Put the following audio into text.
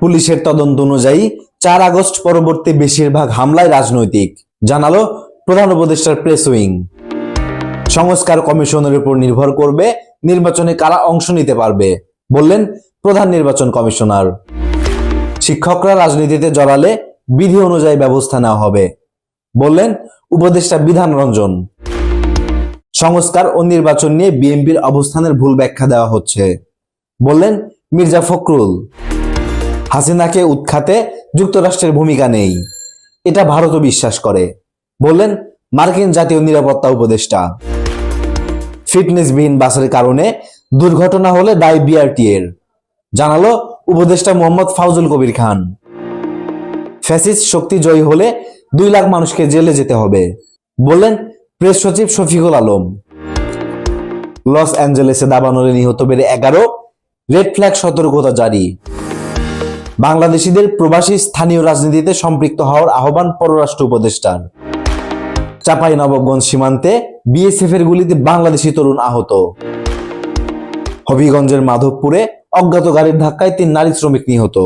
পুলিশের তদন্ত অনুযায়ী চার আগস্ট পরবর্তী বেশিরভাগ হামলায় রাজনৈতিক। জানালো প্রধান উপদেষ্টার প্রেস উইং। সংস্কার কমিশনের উপর নির্ভর করবে নির্বাচনে কারা অংশ নিতে পারবে, বললেন প্রধান নির্বাচন কমিশনার। শিক্ষকরা রাজনীতিতে জড়ালে বিধি অনুযায়ী ব্যবস্থা নেওয়া হবে, বললেন উপদেষ্টা বিধান রঞ্জন। সংস্কার ও নির্বাচন নিয়ে বিএনপির অবস্থানের ভুল ব্যাখ্যা দেওয়া হচ্ছে, বললেন মির্জা ফখরুল। হাসিনাকে উৎখাতে যুক্তরাষ্ট্রের ভূমিকা নেই। এটা ভারতও বিশ্বাস করে। বললেন মার্কিন জাতীয় নিরাপত্তা উপদেষ্টা। ফিটনেসবিহীন বাসের কারণে দুর্ঘটনা হলে দায় বিআরটি জানালো উপদেষ্টা মোহাম্মদ ফাউজুল কবির খান। ফ্যাসিস্ট শক্তি জয়ী হলে দুই লাখ মানুষকে জেলে যেতে হবে, বললেন প্রেস সচিব শফিকুল আলম। লস অ্যাঞ্জেলেসে দাবানলে নিহত বেড়ে এগারো, রেড ফ্ল্যাগ সতর্কতা জারি। বাংলাদেশিদের প্রবাসী স্থানীয় রাজনীতিতে সম্পৃক্ত হওয়ার আহ্বান পররাষ্ট্র উপদেষ্টার। চাপাই নবাবগঞ্জ সীমান্তে বিএসএফ এর গুলিতে বাংলাদেশি তরুণ আহত। হবিগঞ্জের মাধবপুরে অজ্ঞাত গাড়ির ধাক্কায় তিন নারী শ্রমিক নিহত।